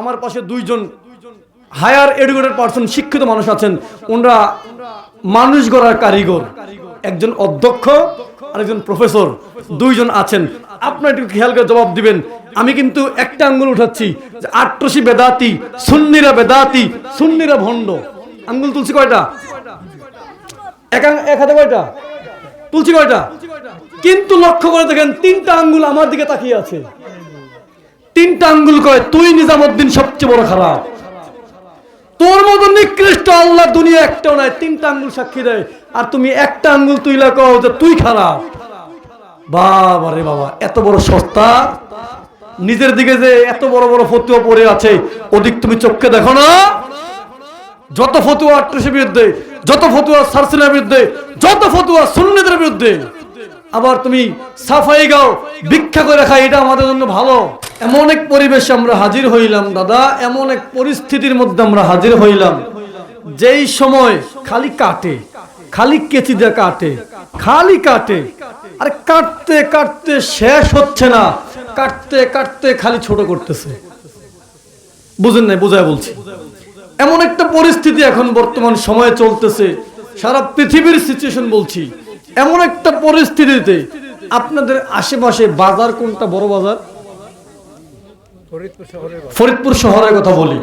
আমার পাশে দুইজন হায়ার এডুকেটেড পার্সন শিক্ষিত মানুষ আছেন। ওনারা মানুষ গড়ার কারিগর। একজন অধ্যক্ষ আর একজন প্রফেসর দুইজন আছেন। আপনার একটু খেয়াল করে জবাব দিবেন। আমি কিন্তু একটা আঙ্গুল উঠাচ্ছি যে আট্রসি বেদাতি, সুন্নিরা বেদাতি, সুন্নিরা ভণ্ড। আঙ্গুল তুলছি কয়টা? এক হাতে কয়টা? তুলছি কয়টা? কিন্তু লক্ষ্য করে দেখেন, তিনটা আঙ্গুল আমার দিকে তাকিয়ে আছে। তিনটা আঙ্গুল কয়, তুই নিজামুদ্দিন সবচেয়ে বড় খারাপ। তোর মতো নিকৃষ্ট আল্লাহ দুনিয়া একটাও নাই, তিনটা আঙ্গুল সাক্ষী দেয়। আর তুমি একটা আঙ্গুল তুইলা কও যে তুই খারাপ। বাবা রে বাবা, এত বড় সস্তা? নিজের দিকে যে এত বড় বড় ফতুয়া পড়ে আছে, ওদিক তুমি চোখকে দেখো না। যত ফতুয়া আট্রসের বিরুদ্ধে, যত ফতুয়া সারসিনার বিরুদ্ধে, যত ফতুয়া সুন্নিদের বিরুদ্ধে আবার তুমি সাফাই গাও, ভিক্ষা করে খাই এটা আমাদের জন্য ভালো। এমন এক পরিবেশে আমরা হাজির হইলাম, দাদা, এমন এক পরিস্থিতির মধ্যে আমরা হাজির হইলাম। যেই সময় খালি কাটে, খালি কেচি দিয়ে কাটে, খালি কাটে, আর কাটতে কাটতে শেষ হচ্ছে না, কাটতে কাটতে খালি ছোট করতেছে। বুঝেন নাই, বোঝায় বলছি। এমন একটা পরিস্থিতি এখন বর্তমান সময়ে চলতেছে, সারা পৃথিবীর সিচুয়েশন বলছি। এমন একটা পরিস্থিতিতে আপনাদের আশেপাশে বাজার কোনটা, বড় বাজার? ফরিদপুর শহরের কথা বলি।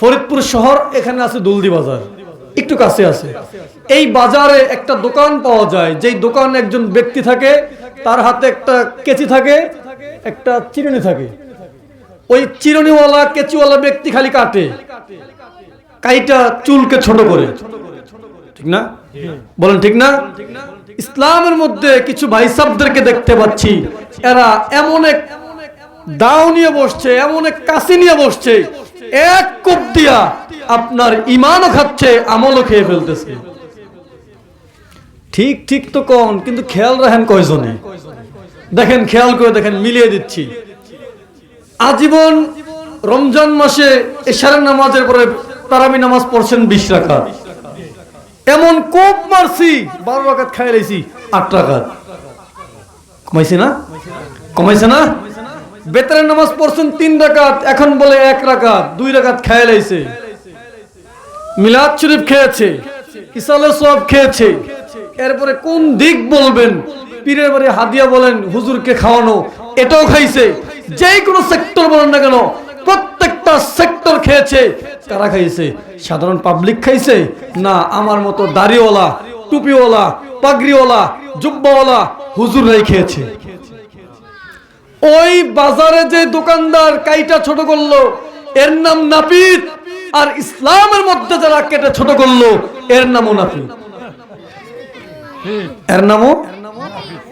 ফরিদপুর শহর এখানে আছে দুলদি বাজার। একটু কাছে আছে। এই বাজারে একটা দোকান পাওয়া যায়, যেই দোকানে একজন ব্যক্তি থাকে, তার হাতে একটা কেচি থাকে, একটা চিরুনি থাকে। ওই চিরুনিওয়ালা, কেচিওয়ালা ব্যক্তি খালি কাটে। কাইটা চুলকে ছোট করে। ঠিক না? বলেন ঠিক না? ইসলামের মধ্যে কিছু ভাইসাবদেরকে দেখতে পাচ্ছি। এরা এমন এক দাও নিয়ে বসছে এমন এক কাশি নিয়ে বসছে। এক কোপ দিয়া আপনার ইমানও খাচ্ছে আমলও খেয়ে ফেলতেছে। ঠিক ঠিক তো কন কিন্তু খেয়াল রাখেন কয়জনে? দেখেন খেয়াল করে দেখেন মিলিয়ে দিচ্ছি। আজীবন রমজান মাসে এশারের নামাজের পরে তারাবি নামাজ পড়ছেন বিশ রাকাত। এমন কোপ মারছি, বারো রাকাত খাই লাইছি, আট রাকাত। কমাইছে না? কমাইছে না? বেতারের নামাজ পড়ছেন তিন রাকাত, এখন বলে এক রাকাত, দুই রাকাত খাই লাইছে। মিলাদ শরীফ খেয়েছে ইসালে সব খেয়েছে। এরপরে কোন দিক বলবেন? পীরের বাড়ি হাদিয়া বলেন, হুজুরকে খাওয়ানো, এটাও খাইছে। যেই কোনো সেক্টর বলেন না কেন, প্রত্যেকটা সেক্টর খেয়েছে। কারা খাইছে। সাধারণ পাবলিক খাইছে। না, আমার মতো দাড়িওয়ালা, টুপিওয়ালা, পাগড়িওয়ালা, জুব্বাওয়ালা হুজুররাই খেয়েছে। ওই বাজারে যে দোকানদার কাইটা ছোট করল, এর নাম নাপিত, আর ইসলামের মধ্যে যারা কেটে ছোট করল, এর নামও নাপিত। এর নামও?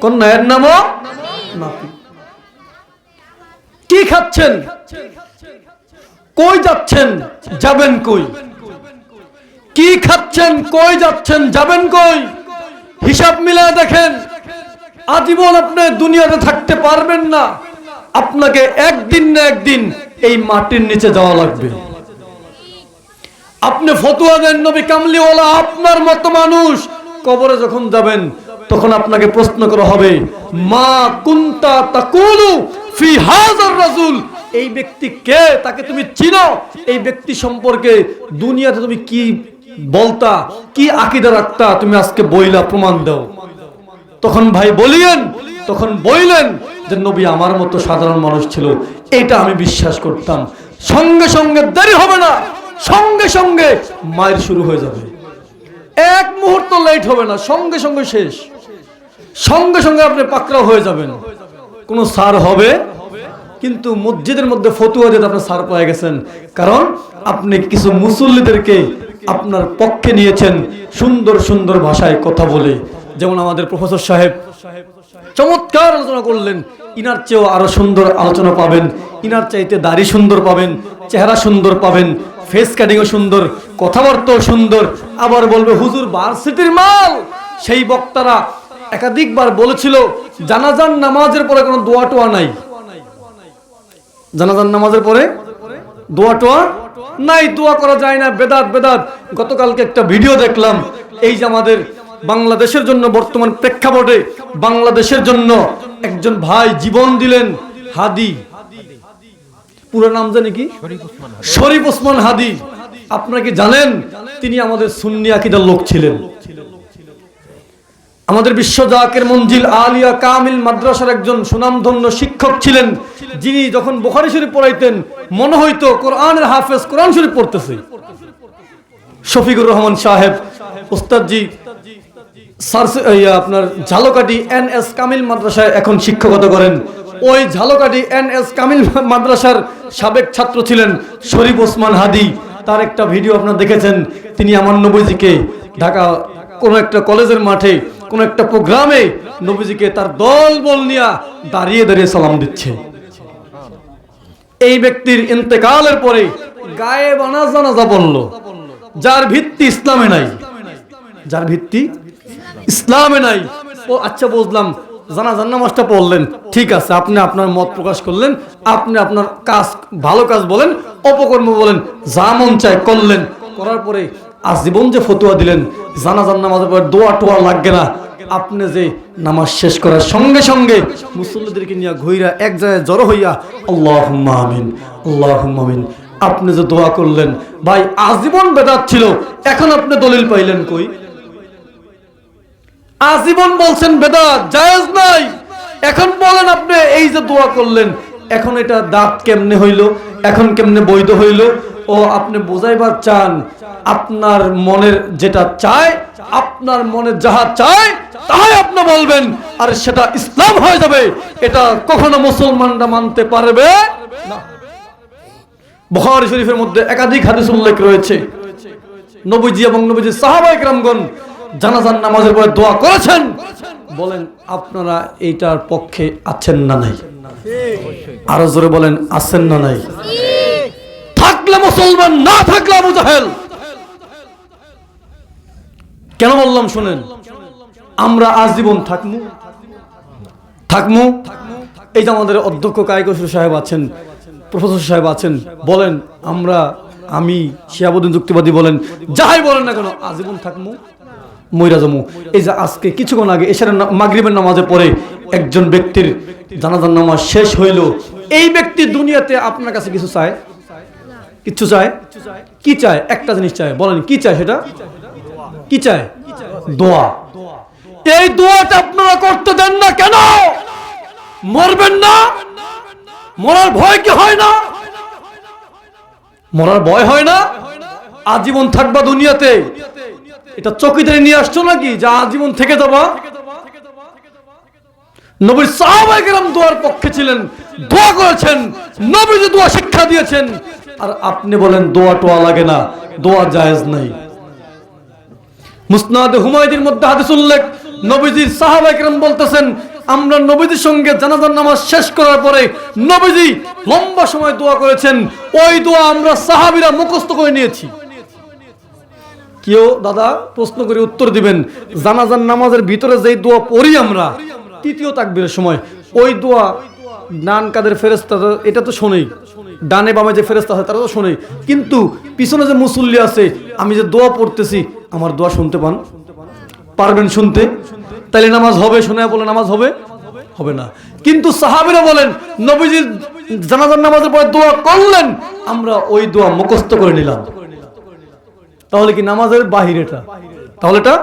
কোন না এর নামও? নাপিত। কি খাচ্ছেন? কই যাচ্ছেন? যাবেন কই? কি খাচ্ছেন? কই যাচ্ছেন? যাবেন কই? হিসাব মিলে দেখেন, আজীবন আপনি দুনিয়াতে থাকতে পারবেন না। আপনাকে একদিন না একদিন এই মাটির নিচে যাওয়া লাগবে। আপনি ফতুয়া দেন নবী কামলিওয়ালা, আপনার মতো মানুষ। কবরে যখন যাবেন, তখন আপনাকে প্রশ্ন করা হবে, মা কুন্তা তাকুলু ফি হাজার রাজুল? এই ব্যক্তি কে? তাকে তুমি চিনো? এই ব্যক্তি সম্পর্কে দুনিয়াতে তুমি কি বলতা? কি আকিদা রাখতা? তুমি আজকে বইলা প্রমাণ দাও। তখন ভাই বলিয়েন তখন বইলেন যে, নবী আমার মতো সাধারণ মানুষ ছিল। এটা আমি বিশ্বাস করতাম। সঙ্গে সঙ্গে দেরি হবে না। সঙ্গে সঙ্গে মায়ের শুরু হয়ে যাবে। এক মুহূর্ত লেট হবে না। সঙ্গে সঙ্গে শেষ। সঙ্গে সঙ্গে আপনি পাকড়াও হয়ে যাবেন। কোনো সার হবে? কিন্তু মসজিদের মধ্যে ফতুয়া দিয়ে আপনার সার পেয়ে গেছেন। কারণ আপনি কিছু মুসল্লিদেরকে আপনার পক্ষে নিয়েছেন সুন্দর সুন্দর ভাষায় কথা বলে। যেমন আমাদের প্রফেসর সাহেব চমৎকার আলোচনা করলেন। ইনার চেয়েও আরও সুন্দর আলোচনা পাবেন। ইনার চাইতে দাড়ি সুন্দর পাবেন, চেহারা সুন্দর পাবেন ফেস কাটিংও সুন্দর, কথাবার্তাও সুন্দর। আবার বলবে, হুজুর ভার্সিটির মাল? সেই বক্তারা একাধিকবার বলেছিল জানাজান নামাজের পরে কোনো দোয়া টোয়া নাই। জানাজান নামাজের পরে দোয়া টোয়া? নাই দোয়া করা যায় না। বেদাত বেদাত। গতকালকে একটা ভিডিও দেখলাম। এই যে আমাদের বাংলাদেশের জন্য বর্তমান প্রেক্ষাপটে বাংলাদেশের জন্য একজন ভাই জীবন দিলেন হাদি। পুরো নাম জানি কি? শরীফ ওসমান হাদি। আপনারা কি জানেন? তিনি আমাদের সুন্নি আকিদার লোক ছিলেন। আমাদের বিশ্ব জাকের মঞ্জিল আলিয়া কামিল মাদ্রাসার একজন সুনামধন্য শিক্ষক ছিলেন। যিনি যখন বুখারী শরীফ পড়াইতেন, মনে হইতো কোরআনের হাফেজ কোরআন শরীফ পড়তেছে। শফিকুর রহমান সাহেব ওস্তাদজি আপনার ঝালকাটি এন এস কামিল মাদ্রাসায় এখন শিক্ষকতা করেন। ওই ঝালকাটি এন এস কামিল মাদ্রাসার সাবেক ছাত্র ছিলেন শরীফ ওসমান হাদি। তার একটা ভিডিও আপনার দেখেছেন। তিনি আমার নবীজিকে ঢাকা কোনো একটা কলেজের মাঠে, কোনো একটা প্রোগ্রামে নবীজিকে তার দল বল নিয়ে দাঁড়িয়ে দাঁড়িয়ে সালাম দিচ্ছে। এই ব্যক্তির ইন্তেকালের পরে গায়ে বানা জানাজা বলল, যার ভিত্তি ইসলামে নাই, যার ভিত্তি ইসলামে নাই। ও আচ্ছা বুঝলাম। জানাজার নামাজটা পড়লেন। ঠিক আছে, আপনি আপনার মত প্রকাশ করলেন, আপনি আপনার কাজ, ভালো কাজ বলেন, অপকর্ম বলেন, যা মন চায় করলেন। করার পরে আজীবন যে ফতুয়া দিলেন, জানাজার নামাজের পরে দোয়া টোয়া লাগবে না। আপনি যে নামাজ শেষ করার সঙ্গে সঙ্গে মুসল্লিদেরকে নিয়ে ঘুইরা এক জায়গায় জড়ো হইয়া আল্লাহ আমিন আল্লাহ আমিন। আপনি যে দোয়া করলেন, ভাই, আজীবন বেদাত ছিল, এখন আপনি দলিল পাইলেন কই? আজীবন বলছেন বেদাত, জায়েজ নাই। এখন বলেন আপনি, এই যে দোয়া করলেন, এখন এটা দাঁত কেমনে হইল? এখন কেমনে বৈধ হইল? ও আপনি বোঝাইবার চান, আপনার মনের যেটা চায়, আপনার মনে যাহা চায় তাই আপনি বলবেন, আর সেটা ইসলাম হয়ে যাবে। এটা কখনো মুসলমানরা মানতে পারবে না। শরীফের মধ্যে একাধিক হাদিস উল্লেখ রয়েছে। নবীজি এবং নবীজি সাহাবায়ে কেরামগণ জানাজার নামাজের পরে দোয়া করেছেন। বলেন, আপনারা এইটার পক্ষে আছেন না নাই? আরও জোরে বলেন, আছেন না নাই? মুসলমান না থাকলে আবু জাহেল। কেন বললাম শুনেন? আমরা আজীবন থাকমু। থাকমু। এই যে আমাদের অধ্যক্ষ কায়কসুর সাহেব আছেন, প্রফেসর সাহেব আছেন, বলেন, আমরা, আমি শিয়াবুদ্দিন যুক্তিবাদী বলেন যাই বলেন না কেন, আজীবন থাকমু, মইরা জমু এই যে আজকে কিছুক্ষণ আগে এসার মাগরিবের নামাজে পরে একজন ব্যক্তির জানাজার নামাজ শেষ হইল। এই ব্যক্তি দুনিয়াতে আপনার কাছে কিছু চায়? কিছু চায়? কি চায়? একটা জিনিস চায়। বলেন, কি চায় সেটা? কি চায়? দোয়া। এই দোয়াটা আপনারা করতে দেন না কেন? মরবেন না? মরার ভয় কি হয় না? মরার ভয় হয় না? আজীবন থাকবা দুনিয়াতে। এটা চকিদারি নিয়ে আসছো নাকি? যা আজীবন থেকে যাবা। নবীর সাহাবায়ে কেরাম দোয়ার পক্ষে ছিলেন। দোয়া করেছেন। নবী যে দোয়া শিক্ষা দিয়েছেন। আর আপনি বলেন, দোয়া টোয়া লাগে না, দোয়া জায়েজ নাই। মুসনাদ হুমায়ুদের মধ্যে হাদিস উল্লেখ, নবীজির সাহাবায়ে কেরাম বলতেছেন, আমরা নবীজির সঙ্গে জানাজার নামাজ শেষ করার পরে নবীজি লম্বা সময় দোয়া করেছেন। ওই দোয়া আমরা সাহাবীরা মুখস্থ করে নিয়েছি। কেউ দাদা প্রশ্ন করে উত্তর দিবেন, জানাজার নামাজের ভিতরে যেই দোয়া পড়ি আমরা, তৃতীয় তাকবীরের সময়, ওই দোয়া ডান কাদের ফেরেস্তা এটা তো শোনেই। ডানে বামে যে ফেরেস্তা আছে, তারা তো শোনেই। কিন্তু পিছনে যে মুসল্লি আছে, আমি যে দোয়া পড়তেছি, আমার দোয়া শুনতে পান। পারবেন শুনতে? তাইলে নামাজ হবে, শুনে বলে নামাজ হবে? হবে না। কিন্তু সাহাবিরা বলেন, নবীজির জানাজার নামাজের পরে দোয়া করলেন, আমরা ওই দোয়া মুখস্থ করে নিলাম। তাহলে কি নামাজের বাহির এটা তাহলে এটা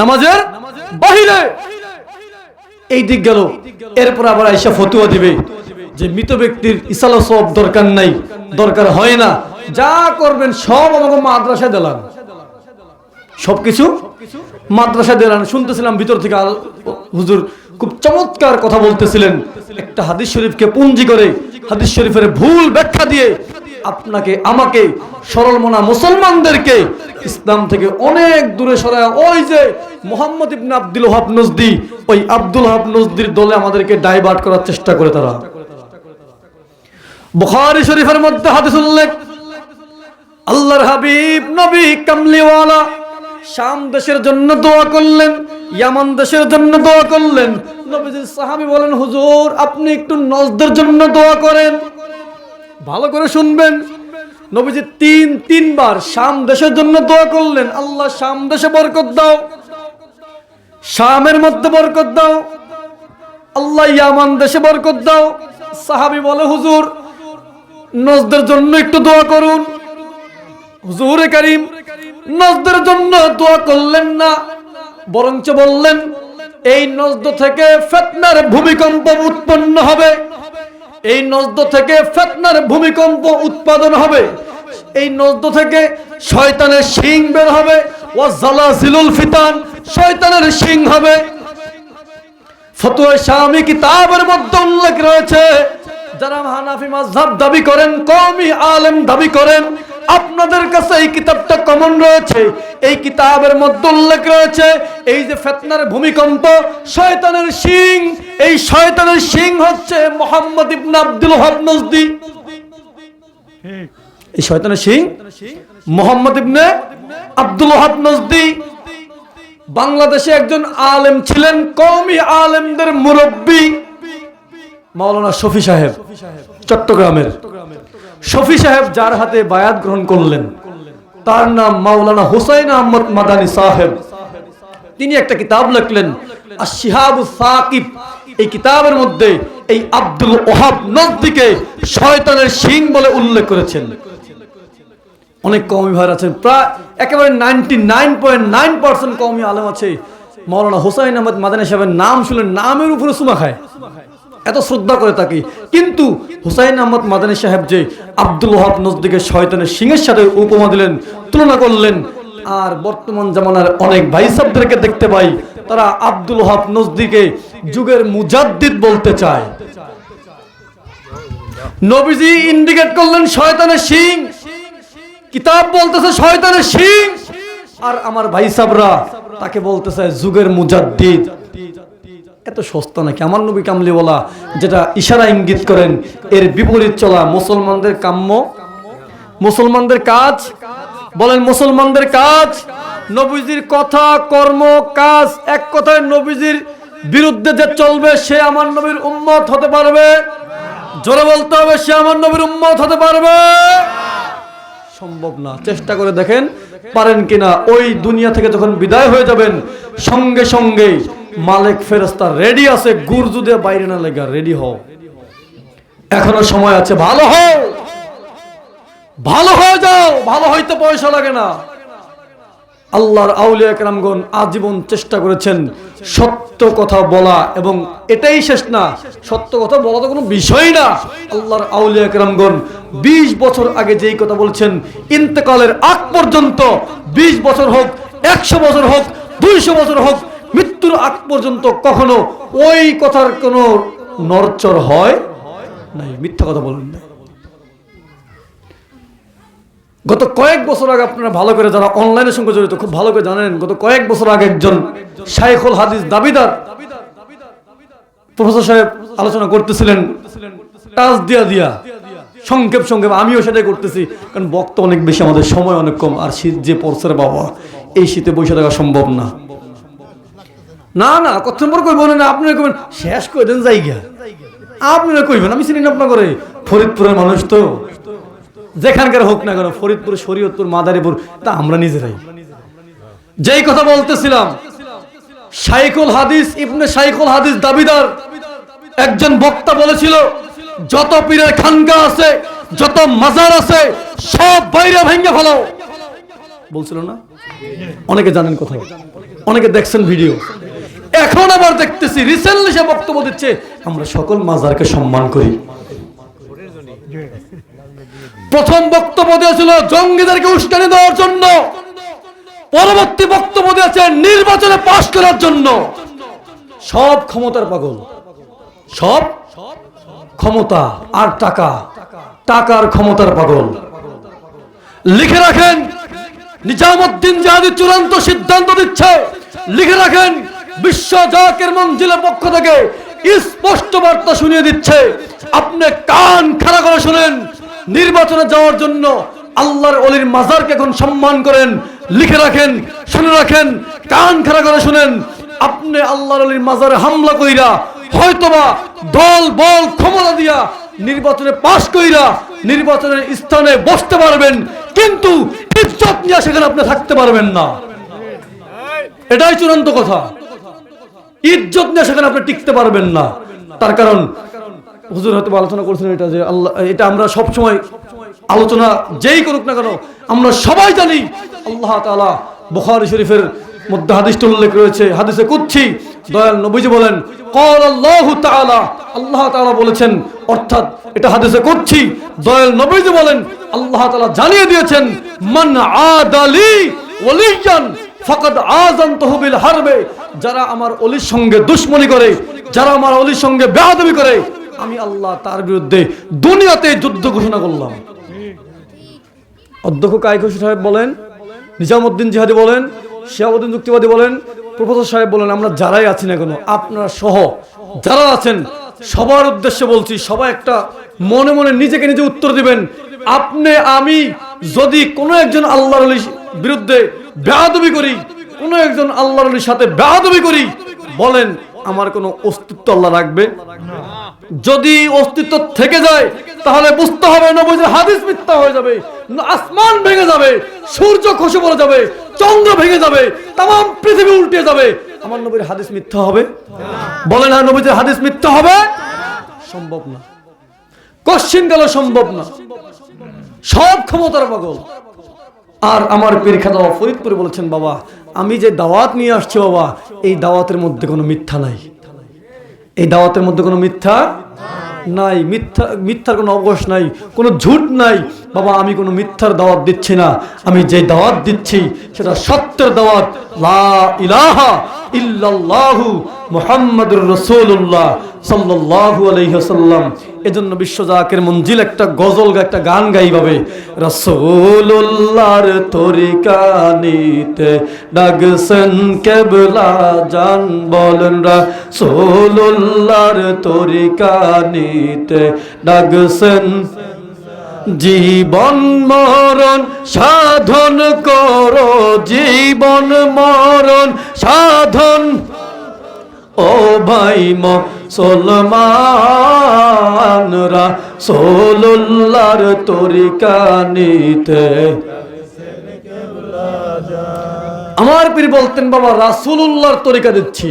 নামাজের বাহিরে। এই দিক গেল। এরপর আবার আইসা ফতুয়া দিবে যে মৃত ব্যক্তির ইসালা সব দরকার নাই, দরকার হয় না। যা করবেন সব আমাকে মাদ্রাসায় দিলাম সবকিছু মাদ্রাসা দিলাম শুনতেছিলাম ভিতর থেকে হুজুর খুব চমৎকার কথা বলতেছিলেন। একটা হাদিস শরীফকে পুঞ্জি করে, হাদিস শরীফের ভুল ব্যাখ্যা দিয়ে আপনাকে, আমাকে, সরল মনা মুসলমানদেরকে ইসলাম থেকে অনেক দূরে সরায়। ওই যে মোহাম্মদ ইবনে আব্দুল ওহাব নজদি, ওই আব্দুল ওহাব নজদির দলে আমাদেরকে ডাইভার্ট করার চেষ্টা করে তারা। বুখারী শরীফের মধ্যে হাদিস উল্লেখ, আল্লাহর হাবিব নবী কামলিওয়ালা শাম দেশের জন্য দোয়া করলেন, ইয়ামান দেশের জন্য দোয়া করলেন। নবীজি সাহাবী বলেন, হুজুর, আপনি একটু নজদের জন্য দোয়া করেন। ভালো করে শুনবেন। নবীজি তিন, তিনবার শাম দেশের জন্য দোয়া করলেন। আল্লাহ শাম দেশে বরকত দাও। শামের মধ্যে বরকত দাও। আল্লাহ ইয়ামান দেশে বরকত দাও। সাহাবি বলে, হুজুর, নজদের জন্য একটু দোয়া করুন। হুজুরে করিম, নজদের জন্য দোয়া করলেন না। বরঞ্চ বললেন, এই নজদ থেকে ফেতনার ভূমিকম্প উৎপন্ন হবে। এই নজদ থেকে ফেতনার ভূমিকম্প উৎপাদন হবে। এই নজদ থেকে শয়তানের শিং বের হবে। ও জালাজিলুল ফিতান শয়তানের শিং হবে। ফতুয়া শামি কিতাবের মধ্যে উল্লেখ রয়েছে, যারা হানাফি মাযহাব দাবি করেন, কওমি আলেম দাবি করেন আপনাদের কাছে এই কিতাবটা কমন রয়েছে। এই কিতাবের মধ্যে উল্লেখ রয়েছে, এই যে ফেতনার ভূমিকম্প, শয়তানের শিং, এই শয়তানের শিং হচ্ছে মোহাম্মদ ইবনে আব্দুল ওহাব নজদি। এই শয়তানের শিং মোহাম্মদ ইবনে আব্দুল ওহাব নজদি। বাংলাদেশে একজন আলেম ছিলেন, কওমি আলেমদের মুরব্বী, মাওলানা শফি সাহেব, চট্টগ্রামের। শফি সাহেব যার হাতে বায়াত গ্রহণ করলেন, তার নাম মাওলানা হুসাইন আহমদ মাদানী সাহেব। তিনি একটা কিতাব লিখলেন আশিহাবু সাকিব। এই কিতাবের মধ্যে এই আব্দুল ওহাব নজদিকে শয়তানের সিং বলে উল্লেখ করেছেন। অনেক কওমি ভাই আছেন, প্রায় একেবারে ninety nine point nine percent কওমি আলেম আছে। মৌলানা হোসাইন আহমদ মাদানী সাহেবের নাম শুনলে নামের উপরে সুমা খায়। এত শ্রদ্ধা করে থাকি। কিন্তু হুসাইন আহমদ মাদানী সাহেব যে আব্দুল ওহাব নজদিকে শয়তানের সিংহের সাথে উপমা দিলেন, তুলনা করলেন, আর বর্তমান জামানার অনেক ভাই সাহেবদেরকে দেখতে পাই, তারা আব্দুল ওহাব নজদিকে যুগের মুজাদ্দিদ বলতে চায়। নবীজি ইন্ডিকেট করলেন, শয়তানের সিং, কিতাব বলতেছে শয়তানের সিং। আর আমার ভাই সাবরা তাকে বলতেছে, যুগের মুজাদ্দিদ। এত সস্তা নাকি? আমার নবী কামলিওয়ালা যেটা ইশারা ইঙ্গিত করেন, এর বিপরীত চলা মুসলমানদের কাম্য? মুসলমানদের কাজ? বলেন মুসলমানদের কাজ? নবীজির কথা, কর্ম, কাজ, এক কথায় নবীজির বিরুদ্ধে যে চলবে, সে আমার নবীর উম্মত হতে পারবে? জোরে বলতে হবে, সে আমার নবীর উম্মত হতে পারবে? সম্ভব না। চেষ্টা করে দেখেন, পারেন কিনা? ওই দুনিয়া থেকে যখন বিদায় হয়ে যাবেন, সঙ্গে সঙ্গে মালিক ফেরস্তা রেডি আছে, গুরজু দিয়ে বাইরে না লেগা, রেডি হও। এখনও সময় আছে, ভালো হও। ভালো হয়ে যাও, ভালো হইতে পয়সা লাগে না। আল্লাহর আউলিয়া কেরামগণ আজীবন চেষ্টা করেছেন সত্য কথা বলা, এবং এটাই শেষ না। সত্য কথা বলা তো কোনো বিষয় না। আল্লাহর আউলিয়া কেরামগণ বিশ বছর আগে যেই কথা বলছেন, ইন্তেকালের আগ পর্যন্ত বিশ বছর হোক, একশো বছর হোক, দুইশো বছর হোক মৃত্যুর আগ পর্যন্ত কখনো ওই কথার কোনো নরচর হয় নাই। মিথ্যা কথা বলেন না গত কয়েক বছর আগে আপনারা ভালো করে যারা অনলাইনের সঙ্গে জড়িত, খুব ভালো করে জানেন, গত কয়েক বছর আগে একজন শাইখুল হাদিস দাবিদার, প্রফেসর সাহেব আলোচনা করতেছিলেন, টাচ দিয়া দিয়া, সংক্ষেপ সংক্ষেপ, আমিও সেটাই করতেছি, কারণ বক্ত অনেক বেশি, আমাদের সময় অনেক কম, আর শীত যে পড়ছে বাবা, এই শীতে বসে থাকা সম্ভব না। না না কত নম্বর কইব না আপনি কইবেন, শেষ করে দেন জায়গা। আপনি কইবেন, আমি চিনি না আপনার করে ফরিদপুরের মানুষ তো। যেখানকার হোক না কেন, ফরিদপুর, শরীয়তপুর, মাদারীপুর, তা আমরা নিজেরাই। যেই কথা বলতেছিলাম, শাইখুল হাদিস, ইবনে শাইখুল হাদিস দাবিদার, একজন বক্তা বলেছিল, যত পীরের খানকা আছে, যত মাজার আছে, সব বাইরে ভেঙে ফেলো। বলছিল না? অনেকে জানেন কোথাও অনেকে দেখছেন ভিডিও। এখন আবার দেখতেছি রিসেন্টলি সে বক্তব্য দিচ্ছে, আমরা সকল মাজারকে সম্মান করি। প্রথম বক্তব্য দিয়েছিল জঙ্গিদেরকে উস্কানি দেওয়ার জন্য। পরবর্তী বক্তব্য দিয়েছে নির্বাচনে পাশ করার জন্য। সব ক্ষমতার পাগল। সব ক্ষমতা আর টাকা। টাকার ক্ষমতার পাগল। লিখে রাখেন, নিজামুদ্দিন জাহাদি চূড়ান্ত সিদ্ধান্ত দিচ্ছে। লিখে রাখেন বিশ্ব জাকের মঞ্জিলের পক্ষ থেকে স্পষ্ট বার্তা শুনিয়ে দিচ্ছে। আপনি কান খাড়া করে শুনেন। নির্বাচনে যাওয়ার জন্য আল্লাহর অলির মাজারকে এখন সম্মান করেন, লিখে রাখেন, শুনে রাখেন, কান খাড়া করে শুনেন। আপনি আল্লাহর অলির মাজারে হামলা কইরা, হয়তোবা দল, বল, ক্ষমতা দিয়া নির্বাচনে পাশ কইরা নির্বাচনের স্থানে বসতে পারবেন, কিন্তু ইজ্জত নিয়ে সেখানে আপনি থাকতে পারবেন না। এটাই চূড়ান্ত কথা। ইজ্জত নিয়ে সেখানে আপনি টিকতে পারবেন না। তার কারণ হুজুর হয়তো আলোচনা করেছেন এটা যে আল্লাহ, এটা আমরা সব সময় আলোচনা যেই করুক না কেন, আমরা সবাই জানি আল্লাহ তাআলা বুখারী শরীফের মধ্যে হাদিসটা উল্লেখ রয়েছে, হাদিসে কুচ্ছি দয়াল নবীজি বলেন কল আল্লাহ তাআলা আল্লাহ বলেছেন, অর্থাৎ এটা হাদিসে কুচ্ছি দয়াল নবীজি বলেন, আল্লাহ তাআলা জানিয়ে দিয়েছেন, মান আদালি ওয়ালিয়ান ফাকাদ আযানতুহু বিল হারবে। যারা আমার অলির সঙ্গে দুশমনি করে, যারা আমার অলির সঙ্গে বেয়াদবি করে, আমি আল্লাহ তার বিরুদ্ধে দুনিয়াতে যুদ্ধ ঘোষণা করলাম। অধ্যক্ষ কায়ঘোষ সাহেব বলেন, নিজামুদ্দিন জিহাদি বলেন, শিয়াবুদ্দিন যুক্তিবাদী বলেন, প্রফেসর সাহেব বলেন, আমরা যারাই আছি না কেন, আপনারা সহ যারা আছেন, সবার উদ্দেশ্যে বলছি, সবাই একটা মনে মনে নিজেকে নিজে উত্তর দিবেন। আপনি, আমি যদি কোনো একজন আল্লাহর বিরুদ্ধে বেয়াদবি করি, কোনো একজন আল্লাহর আলীর সাথে বেয়াদবি করি, বলেন আমার কোনো অস্তিত্ব আল্লাহ রাখবে? যদি অস্তিত্ব থেকে যায়, তাহলে বুঝতে হবে নবীজির হাদিস মিথ্যা হয়ে যাবে আসমান ভেঙে যাবে, সূর্য খসে পড়ে যাবে, চন্দ্র ভেঙে যাবে, তাম পৃথিবী উল্টে যাবে। আমার নবীর হাদিস মিথ্যা হবে? বলেন হ্যাঁ নবীজির হাদিস মিথ্যা হবে? সম্ভব না। কশ্চিন কালে সম্ভব না। সব ক্ষমতার পাগল। আর আমার পীর খাদা ফরিদপুরে বলেছেন, বাবা, আমি যে দাওয়াত নিয়ে আসছি, বাবা, এই দাওয়াতের মধ্যে কোনো মিথ্যা নাই। এই দাওয়াতের মধ্যে কোনো মিথ্যা নাই। মিথ্যা, মিথ্যার কোনো অবকাশ নাই, কোনো ঝুট নাই। বাবা, আমি কোনো মিথ্যার দাওয়াত দিচ্ছি না। আমি যে দাওয়াত দিচ্ছি, সেটা সত্যের দাওয়াত। লা ইলাহা ইল্লাল্লাহু মুহাম্মাদুর রাসূলুল্লাহ সাল্লাল্লাহু আলাইহি ওয়াসাল্লাম। এজন্য বিশ্বজাকের মঞ্জিল একটা গজল একটা গান গাইভাবে রাসূলুল্লাহর তরিকা নিতে ডাকছেন, কেবলা জান বলেন, রাসূলুল্লাহর তরিকা নিতে ডাকছেন। জীবন মরণ সাধন করো, জীবন মরণ সাধন। ও ভাই মুসলমানরা সোল্লার তরিকা নিতে আমার পীর বলতেন, বাবা, রাসূলুল্লাহর তরিকা দিচ্ছি।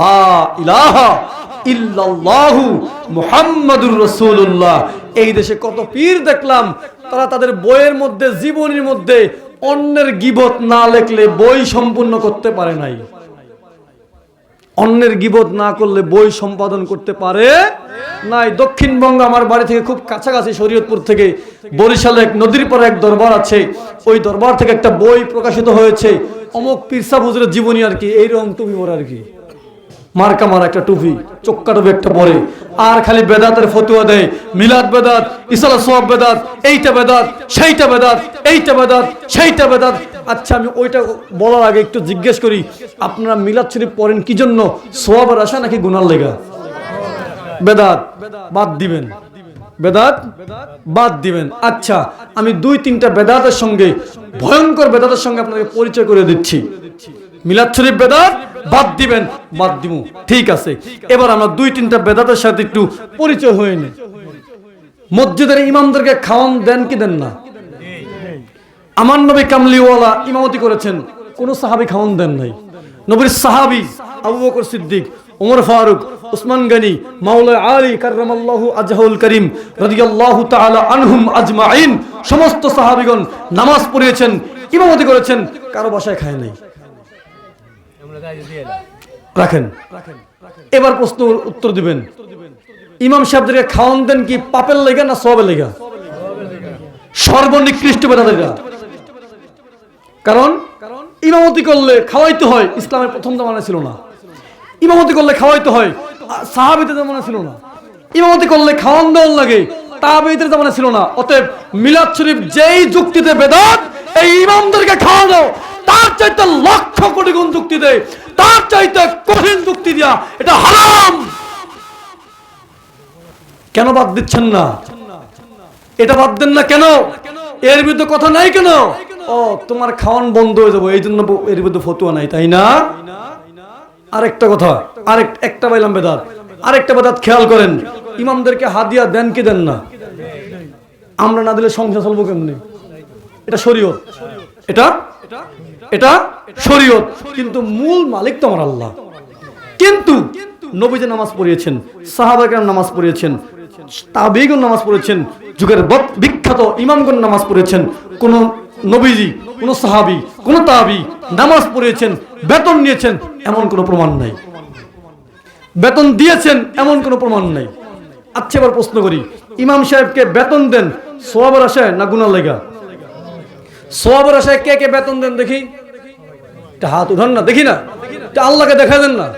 লা ইলাহা ইল্লাল্লাহু এই দেশে কত পীর দেখলাম, তারা তাদের বইয়ের মধ্যে, জীবনীর মধ্যে অন্যের গিবত না লেখলে বই সম্পূর্ণ করতে পারে নাই। অন্যের গিবত না করলে বই সম্পাদন করতে পারে নাই। দক্ষিণবঙ্গ আমার বাড়ি থেকে খুব কাছাকাছি শরীয়তপুর থেকে বরিশালে এক নদীর পরে এক দরবার আছে। ওই দরবার থেকে একটা বই প্রকাশিত হয়েছে। অমুক পিরসা হুজুরের জীবনী আর কি এইরকম তুমি ওর আর কি। মার্কা মারা একটা টুপি, চোক্কা টুপি একটা পরে। আর খালি বেদাতের ফতুয়া দেয়, মিলাদ বেদাত, ইসালা সোয়াব বেদাত, এইটা বেদাত, সেইটা বেদাত, এইটা বেদাত, সেইটা বেদাত। আচ্ছা আমি ওইটা বলার আগে একটু জিজ্ঞেস করি, আপনারা মিলাদ শরীফ পড়েন কি জন্য? সোয়াবের আশা নাকি গুনার লেগা? বেদাত, বাদ দিবেন। বেদাত, বাদ দিবেন। আচ্ছা আমি দুই তিনটা বেদাতের সঙ্গে, ভয়ঙ্কর বেদাতের সঙ্গে আপনাকে পরিচয় করে দিচ্ছি। মিলাদ শরীফ বেদাত বাদ দিবেন, বাদ দিব ঠিক আছে। এবার আমরা দুই তিনটা বেদাতের সাথে একটু পরিচয় হয়ে নি মসজিদের ইমামদেরকে খাওয়ান দেন কি দেন না? আমার নবী কামলিওয়ালা ইমামতি করেছেন, কোন সাহাবি খাওয়ান দেন নাই। নবীর সাহাবি আবু বকর সিদ্দিক, ওমর ফারুক, উসমান গনি মাওলা আলী কার্রামাল্লাহু আজহাউল করিম রাদিয়াল্লাহু তাআলা আনহুম আজমাইন সমস্ত সাহাবীগণ নামাজ পড়িয়েছেন, ইমামতি করেছেন, কারও বাসায় খায় নাই। রাখেন। এবার প্রশ্ন উত্তর দিবেন। ইমাম সাহেবদেরকে খাওয়ান দেন কি পাপের লেগা না সবের লেগা? সর্বনিকৃষ্ট বেদাদেররা কারণ ইমামতি করলে খাওয়াইতে হয়, ইসলামের প্রথম জামানা ছিল না। ইমামতি করলে খাওয়াইতে হয়, সাহাবিদের জামানা ছিল না। ইমামতি করলে খাওয়ান দেওয়ান লাগে তাবেইদের জামানা ছিল না। অতএব মিলাদ শরীফ যেই যুক্তিতে বেদাত, এই ইমামদেরকে খাওয়ানো তার চাইতে লক্ষ কোটি গুণ যুক্তি দেয় তার চাইতে কঠিন যুক্তি দিয়া, এটা হারাম। কেন বাদ দিচ্ছেন না? এটা বাদ দেন না কেন? এর বিরুদ্ধে কথা নাই কেন? ও, তোমার খাওয়ান বন্ধ হয়ে যাব এই জন্য এর বিরুদ্ধে ফতুয়া নাই, তাই না? আরেকটা কথা, আরেক, একটা পাইলাম বেদাত, আরেকটা বেদাত খেয়াল করেন, ইমামদেরকে হাদিয়া দেন কি দেন না? আমরা না দিলে সংসার চলবো কেমনি? এটা শরীয়ত। এটা? এটা শরীয়ত, কিন্তু মূল মালিক তো আমার আল্লাহ। কিন্তু নবীজি নামাজ পড়িয়েছেন সাহাবাকের নামাজ পড়িয়েছেন তাবিগুন নামাজ পড়েছেন, যুগের বিখ্যাত ইমামগুন নামাজ পড়েছেন, কোন নবীজি, কোন সাহাবি, কোন তাবি নামাজ পড়েছেন বেতন নিয়েছেন, এমন কোনো প্রমাণ নাই। বেতন দিয়েছেন, এমন কোনো প্রমাণ নাই। আচ্ছা এবার প্রশ্ন করি, ইমাম সাহেবকে বেতন দেন সোয়াবের আশায় না গুনার লেগা? সোয়াবের আশায় কে কে বেতন দেন দেখি। একটা হাত উঠান না, দেখি না। এটা আল্লাহকে দেখা দেন না।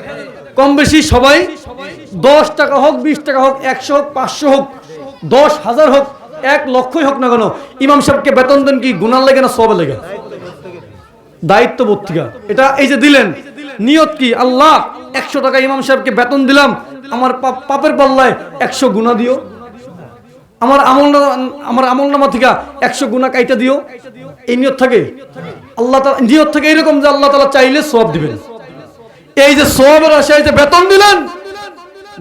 কম বেশি সবাই দশ টাকা হোক, বিশ টাকা হোক, একশো হোক, পাঁচশো হোক, দশ হাজার হোক, এক লক্ষই হোক না কেন, ইমাম সাহেবকে বেতন দেন কি গুনার লেগে না সবে লেগে? দায়িত্ব বর্তিকা এটা এই যে দিলেন, নিয়ত কি? আল্লাহ, একশো টাকা ইমাম সাহেবকে বেতন দিলাম, আমার পাপ- পাপের পাল্লায় একশো গুণা দিও। আমার আমল আমার আমল নামা থেকে একশো গুণা কাইটা দিও। এই নিয়ত থাকে? আল্লাহ তাআলা নিয়ত থাকে এরকম যে আল্লাহ তালা চাইলে সব দিবেন। এই যে সবের আশায় যে বেতন দিলেন,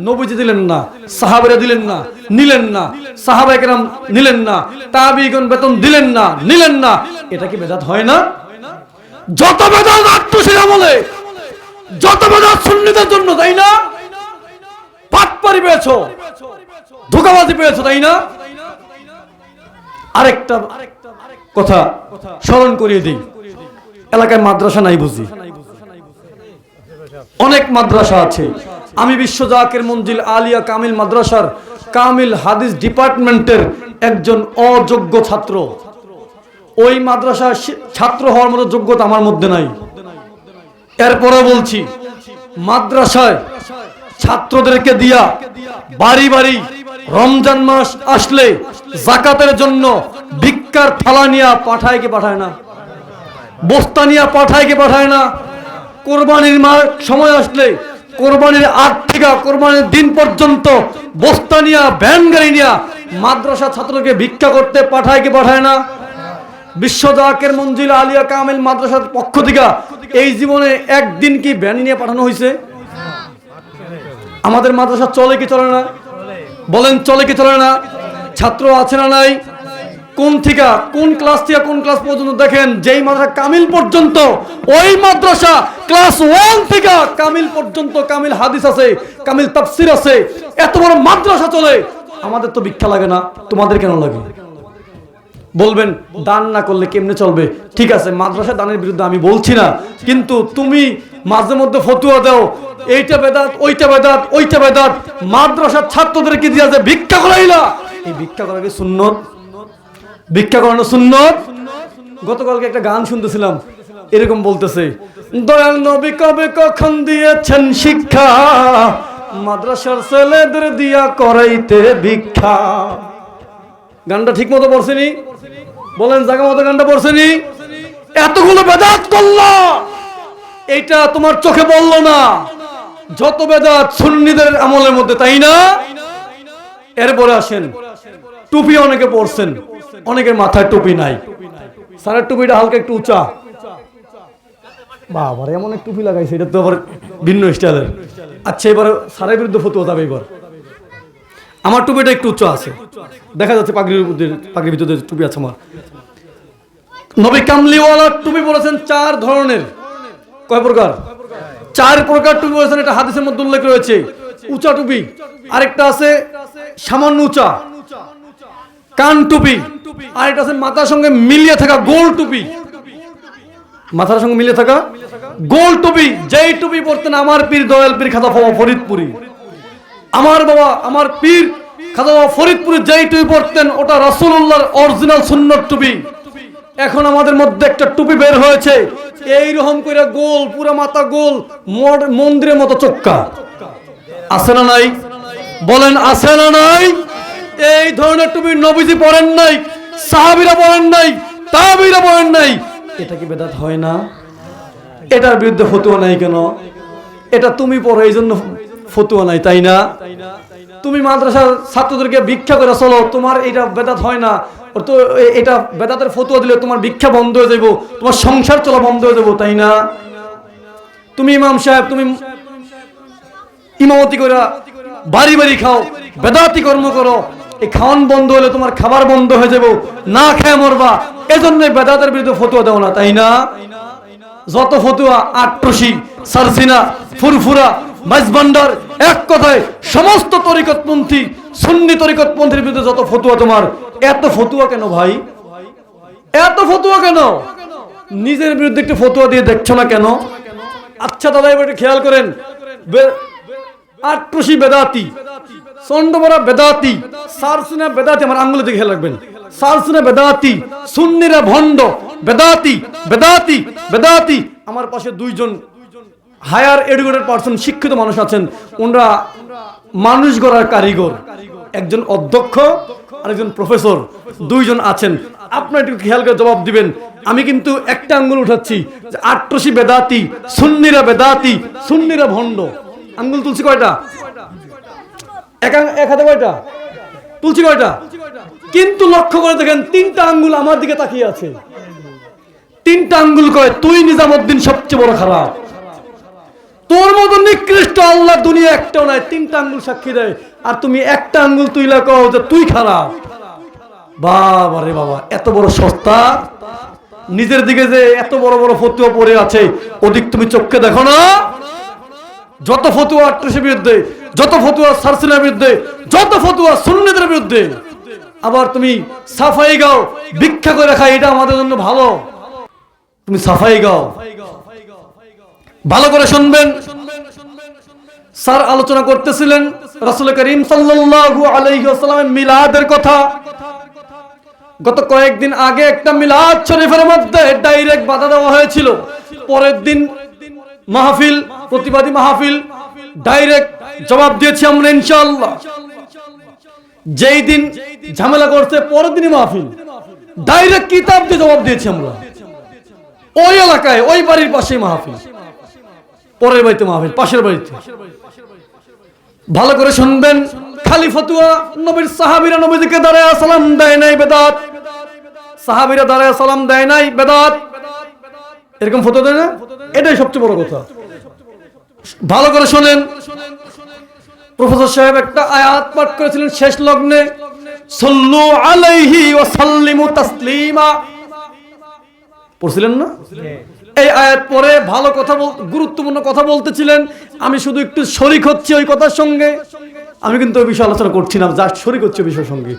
নবীজি দিলেন না, সাহাবেরা দিলেন না, নিলেন না সাহাবা একরাম নিলেন না, তাবিগণ বেতন দিলেন না, নিলেন না। এটা কি বেদাত হয় না? যত বেদাত আত্মশীল আমলে, যত বেদাত সুন্নিদের জন্য, তাই না? পাটপারি পেয়েছ ধোকাবাজি পেয়েছ, তাই না? আরেকটা কথা স্মরণ করিয়ে দিই। এলাকায় মাদ্রাসা নাই বুঝি? অনেক মাদ্রাসা আছে। আমি বিশ্ব জাকের মঞ্জিল আলিয়া কামিল মাদ্রাসার কামিল হাদিস ডিপার্টমেন্টের একজন অযোগ্য ছাত্র। ওই মাদ্রাসার শি- ছাত্র হওয়ার মতো যোগ্যতা আমার মধ্যে নাই। এরপরে বলছি, মাদ্রাসায় ছাত্রদেরকে দিয়া বাড়ি বাড়ি রমজান মাস আসলে জাকাতের জন্য ভিক্ষার থালা নিয়ে পাঠায় কি পাঠায় না? বস্তা নিয়ে পাঠায় কি পাঠায় না? কোরবানির মার সময় আসলে কোরবানির আগ থেকে কোরবানির দিন পর্যন্ত বস্তা নিয়ে, ভ্যান গাড়ি নিয়ে মাদ্রাসা ছাত্রকে ভিক্ষা করতে পাঠায় কি পাঠায় না? বিশ্ব জাকের মঞ্জিল আলিয়া কামেল মাদ্রাসার পক্ষ থেকে এই জীবনে একদিন কি ভ্যান নিয়ে পাঠানো হয়েছে আমাদের মাদ্রাসা চলে কি চলে না? বলেন, চলে কি চলে না? ছাত্র আছে না নাই? কোন থেকে? কোন ক্লাস থেকে কোন ক্লাস পর্যন্ত দেখেন? যেই মাদ্রাসা কামিল পর্যন্ত, ওই মাদ্রাসা ক্লাস ওয়ান থেকে কামিল পর্যন্ত কামিল হাদিস আছে, কামিল তাফসির আছে। এত বড় মাদ্রাসা চলে। আমাদের তো ভিক্ষা লাগে না। তোমাদের কেন লাগে? বলবেন, দান না করলে কেমনে চলবে? ঠিক আছে, মাদ্রাসা দানের বিরুদ্ধে আমি বলছি না। কিন্তু তুমি মাঝে মধ্যে ফতুয়া দাও। এইটা বেদাত, ওইটা বেদাত ওইটা বেদাত। মাদ্রাসার ছাত্রদেরকে দিয়া যে ভিক্ষা করাইলা। এই ভিক্ষা করা কি সুন্নত? ভিক্ষা করানো সুন্নত? গতকালকে একটা গান শুনতেছিলাম, এরকম বলতেছে, দয়াল নবী কবে কখন দিয়েছেন শিক্ষা? মাদ্রাসার ছেলেদের দিয়া করাইতে ভিক্ষা। গানটা ঠিক মতো পড়ছেনি? বলেন জায়গা মতো গানটা পড়ছেনি? এতগুলো বেদাত করল। এইটা তোমার চোখে বলল না। যত বেদাত সুন্নিদের আমলের মধ্যে, তাই না? এরপরে আসেন, টুপি অনেকে পড়ছেন অনেকের মাথায় টুপি নাই। স্যারের টুপিটা হালকা একটু উঁচা। বাবার, এমন এক টুপি লাগাইছে, এটা তো আবার ভিন্ন স্টাইলের। আচ্ছা এবার স্যারের বিরুদ্ধে ফতুয়া যাবে এবার। আমার টুপিটা একটু উচ্চ আছে। দেখা যাচ্ছে পাগড়ির মধ্যে, পাগড়ির ভিতরে টুপি আছে আমার। নবী কামলিওয়ালা টুপি বলেছেন চার ধরনের। কয় প্রকার? চার প্রকার টুপি বলেছেন, এটা হাদিসের মধ্যে উল্লেখ রয়েছে। উঁচা টুপি। আরেকটা আছে, সামান্য উঁচা। কান টুপি। আর এটা আছে মাথার সঙ্গে মিলিয়ে থাকা গোল টুপি। মাথার সঙ্গে মিলিয়ে থাকা গোল টুপি। যেই টুপি পরতেন আমার পীর দয়াল পীর খাতা বাবা ফরিদপুরি। আমার বাবা, আমার পীর খাতা বাবা ফরিদপুরি যেই টুপি পরতেন, ওটা রাসূলুল্লাহর অরিজিনাল সুন্নত টুপি। এখন আমাদের মধ্যে একটা টুপি বের হয়েছে। এই রকম করে গোল, পুরা মাথা গোল মন্দিরের মতো চক্কা। আছে না নাই? বলেন, আছে না নাই? এই ধরনের টুপি নবীজি পড়েন নাই, সাহাবীরা পড়েন নাই, তাহাবিরা পড়েন নাই। এটা কি বেদাত হয় না? এটার বিরুদ্ধে ফতুয়া নাই কেন? এটা তুমি পড়ো এই জন্য ফতুয়া নাই, তাই না? তুমি মাদ্রাসার ছাত্রদেরকে ভিক্ষা করে চলো, তোমার এটা বেদাত হয় না। তো এটা বেদাতের ফতুয়া দিলে তোমার ভিক্ষা বন্ধ হয়ে যাব তোমার সংসার চলা বন্ধ হয়ে যাব, তাই না? তুমি ইমাম সাহেব, তুমি ইমামতি করে বাড়ি বাড়ি খাও, বেদাতি কর্ম করো, এই খাওয়ান বন্ধ হলে তোমার খাবার বন্ধ হয়ে যাব, না খেয়ে মরবা এজন্য বেদাতের বিরুদ্ধে ফতুয়া দেও না, তাই না? যত ফতুয়া, আট্রসি সারসিনা ফুরফুরা, মাইজবান্ডার, এক কথায় সমস্ত তরিকতপন্থী সুন্নি তরিকত পন্থীর বিরুদ্ধে যত ফতুয়া তোমার, এত ফতুয়া কেন ভাই? এত ফতুয়া কেন? নিজের বিরুদ্ধে একটু ফতুয়া দিয়ে দেখছ না কেন? আচ্ছা দাদা, এবার একটু খেয়াল করেন। আট্রসি বেদাতি, চন্ডবরা বেদাতি, সারসুনা বেদাতি, আমার আঙ্গুলে দিকে খেয়াল রাখবেন। সারসুনা বেদাতি, সুন্নিরা ভণ্ড, বেদাতি বেদাতি বেদাতি। আমার পাশে দুইজন হায়ার এডুকেটেড পার্সন শিক্ষিত মানুষ আছেন। ওনারা মানুষ গড়ার কারিগর। একজন অধ্যক্ষ আর একজন প্রফেসর। দুইজন আছেন। আপনার একটু খেয়াল করে জবাব দিবেন। আমি কিন্তু একটা আঙ্গুল উঠাচ্ছি যে আট্রসি বেদাতি, সুন্নিরা বেদাতি, সুন্নিরা ভণ্ড। আঙ্গুল তুলছি কয়টা? এক হাতে কয়টা? তুলছি কয়টা? কিন্তু লক্ষ্য করে দেখেন, তিনটা আঙ্গুল আমার দিকে তাকিয়ে আছে। তিনটা আঙ্গুল কয়, তুই নিজামুদ্দিন সবচেয়ে বড় খারাপ। তোর মতো নিকৃষ্ট আল্লাহ দুনিয়া একটাও নাই, তিনটা আঙ্গুল সাক্ষী দেয়। আর তুমি একটা আঙ্গুল তুইলা কও যে তুই খারাপ। বাবা রে বাবা, এত বড় সস্তা? নিজের দিকে যে এত বড় বড় ফতুয়া পড়ে আছে, ওদিক তুমি চোখকে দেখো না। যত ফতুয়া আট্রসের বিরুদ্ধে, যত ফতুয়া সারসিনার বিরুদ্ধে, যত ফতুয়া সুন্নিদের বিরুদ্ধে, আবার তুমি সাফাই গাও, ভিক্ষা করে খাই এটা আমাদের জন্য ভালো। তুমি সাফাই গাও। ভালো করে শুনবেন। স্যার আলোচনা করতেছিলেন রাসূল করিম আলাইহি মিলাদের কথা। গত কয়েকদিন আগে একটা মিলাদ শরীফের মধ্যে ডাইরেক্ট বাধা দেওয়া হয়েছিল। পরের দিন মাহফিল, প্রতিবাদী মাহফিল, ডাইরেক্ট জবাব দিয়েছি আমরা ইনশাআল্লাহ। যেই দিন ঝামেলা করছে, পরের দিনই মাহফিল। ডাইরেক্ট কিতাব দিয়ে জবাব দিয়েছি আমরা। ওই এলাকায়, ওই বাড়ির পাশেই মাহফিল। পরের বাড়িতে মাহফিল, পাশের বাড়িতে। ভালো করে শুনবেন। খালি ফতুয়া, নবীর সাহাবীরা নবীজিকে দাঁড়ায় সালাম দেয় নাই বেদাত। সাহাবিরা দাঁড়ায় সালাম দেয় নাই বেদাত। এরকম ফতুয়া দেয় না? এটাই সবচেয়ে বড় কথা। ভালো করে শোনেন। প্রফেসর সাহেব একটা আয়াত পাঠ করেছিলেন শেষ লগ্নে। সল্লু আলাইহি ওয়া সাল্লিমু তাসলিমা। পড়ছিলেন না? এই আয়াত পরে ভালো কথা গুরুত্বপূর্ণ কথা বলতেছিলেন। আমি শুধু একটু শরিক হচ্ছি ওই কথার সঙ্গে। আমি কিন্তু ওই বিষয়ে আলোচনা করছি না, যা শরিক হচ্ছে ওই বিষয়ের সঙ্গে।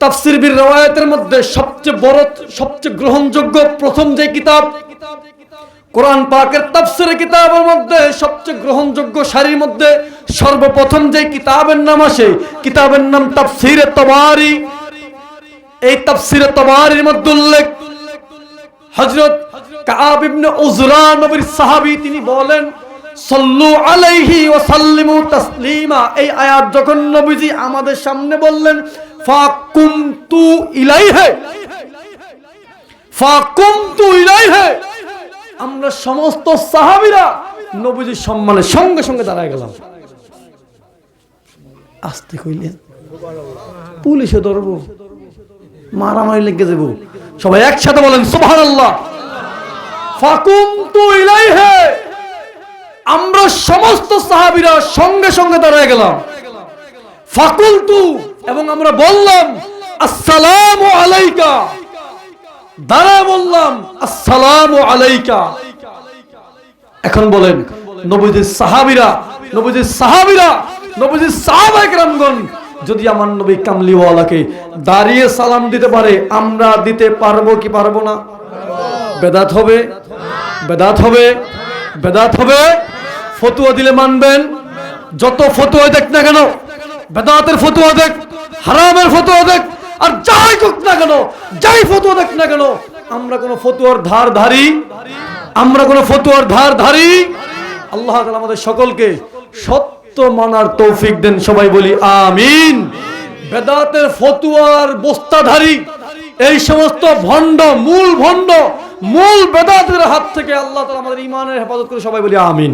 তাফসির বীর রওয়ায়াতের মধ্যে সবচেয়ে বড়, সবচেয়ে গ্রহণযোগ্য প্রথম যে কিতাব, কোরআন পাকের তাফসিরের কিতাবের মধ্যে সবচেয়ে গ্রহণযোগ্য সারির মধ্যে সর্বপ্রথম যে কিতাবের নাম আসে, কিতাবের নাম তাফসিরে তবারি। এই তাফসিরে তবারির মধ্যে উল্লেখ উজরা নবীর সাহাবী তিনি বলেন আলাইহি তাসলিমা। এই আমাদের সামনে বললেন ফাকুমতু আমরা সমস্ত সাহাবীরা নবীজির সম্মানে সঙ্গে সঙ্গে দাঁড়ায় গেলাম। আস্তে কইলেন, পুলিশে ধরবো, মারামারি লেগে যাব। সবাই একসাথে বলেন ফাকুমতু ইলাইহি। আমরা সমস্ত সাহাবিরা সঙ্গে সঙ্গে দাঁড়ায় গেলাম। ফাকুলতু, এবং আমরা বললাম, আসসালামু আলাইকা। দাঁড়ায় বললাম, আসসালামু আলাইকা। এখন বলেন, নবীজির সাহাবিরা নবীজির সাহাবিরা, নবীজির সাহাবায়ে কেরামগণ যদি আমার নবী কামলিওয়ালাকে দাঁড়িয়ে সালাম দিতে পারে, আমরা দিতে পারব কি পারব না? বেদাত হবে বেদাত হবে বেদাত হবে। ফতুয়া দিলে মানবেন, যত ফতুয়া দেখ না কেন, বেদাতের ফতুয়া দেখ, হারামের ফতুয়া দেখ, আর যাই হোক না কেন, যাই ফতুয়া দেখ না কেন, আমরা কোন ফতুয়ার ধার ধারি, আমরা কোন ফতুয়ার ধার ধারি। আল্লাহ আমাদের সকলকে সত্য মানার তৌফিক দেন সবাই বলি আমিন। বেদাতের ফতুয়ার বস্তাধারী, এই সমস্ত ভণ্ড, মূল ভণ্ড, মূল বেদাতের হাত থেকে আল্লাহ তাআলা আমাদের ইমানের হেফাজত করে সবাই বলি আমিন।